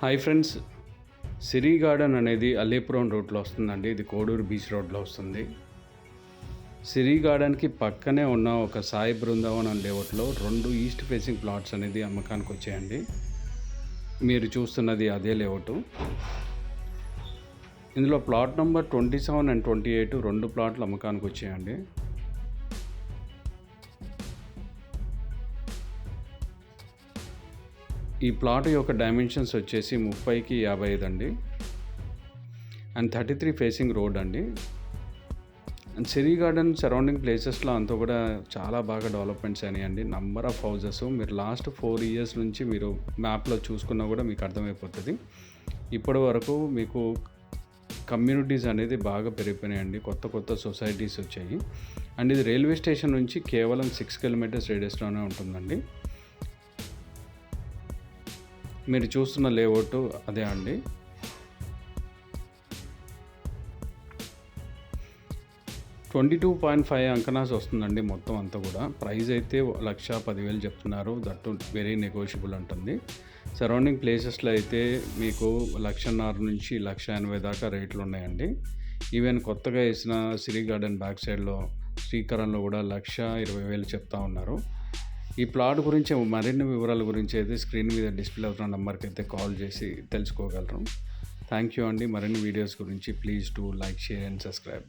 Hi friends. సిరి garden అనేది అల్లీపురం రోడ్లో వస్తుందండి. ఇది కోడూరు బీచ్ రోడ్లో వస్తుంది. సిరి గార్డెన్కి పక్కనే ఉన్న ఒక సాయి బృందావనం లేఅవుట్లో రెండు ఈస్ట్ ఫేసింగ్ ప్లాట్స్ అనేది అమ్మకానికి వచ్చాయండి. మీరు చూస్తున్నది అదే లేఅవుట్. ఇందులో plot number twenty seven and twenty eight రెండు ప్లాట్లు అమ్మకానికి వచ్చాయండి. ఈ ప్లాట్ యొక్క డైమెన్షన్స్ వచ్చేసి ముప్పైకి యాభై ఐదు అండి. And thirty three facing road అండి. అండ్ సిరీ గార్డెన్ సరౌండింగ్ ప్లేసెస్లో అంతా కూడా చాలా బాగా డెవలప్మెంట్స్ అయినాయండి. నంబర్ ఆఫ్ హౌజెస్ మీరు లాస్ట్ ఫోర్ ఇయర్స్ నుంచి మీరు మ్యాప్లో చూసుకున్నా కూడా మీకు అర్థమైపోతుంది. ఇప్పటి వరకు మీకు కమ్యూనిటీస్ అనేది బాగా పెరిగిపోయినాయండి. కొత్త కొత్త సొసైటీస్ వచ్చాయి. అండ్ ఇది రైల్వే స్టేషన్ నుంచి కేవలం సిక్స్ కిలోమీటర్స్ రేడియస్లోనే ఉంటుందండి. మీరు చూస్తున్న లేఅవుట్ అదే అండి. ట్వంటీ టూ పాయింట్ ఫైవ్ అంకనాస్ వస్తుందండి మొత్తం అంతా కూడా. ప్రైస్ అయితే లక్ష పదివేలు చెప్తున్నారు. దట్ వెరీ నెగోషియబుల్ ఉంటుంది సరౌండింగ్ ప్లేసెస్లో అయితే మీకు లక్షన్నర నుంచి లక్ష ఎనభై దాకా రేట్లు ఉన్నాయండి. ఈవెన్ కొత్తగా వేసిన సిరి గార్డెన్ బ్యాక్ సైడ్లో శ్రీకరణలో కూడా లక్ష ఇరవై వేలు చెప్తా ఉన్నారు. ఈ ప్లాట్ గురించి మరిన్ని వివరాల గురించి అయితే స్క్రీన్ మీద డిస్ప్లే అవుతున్న నెంబర్కి అయితే కాల్ చేసి తెలుసుకోగలరు. థ్యాంక్ యూ అండి. మరిన్ని వీడియోస్ గురించి please to like share and subscribe.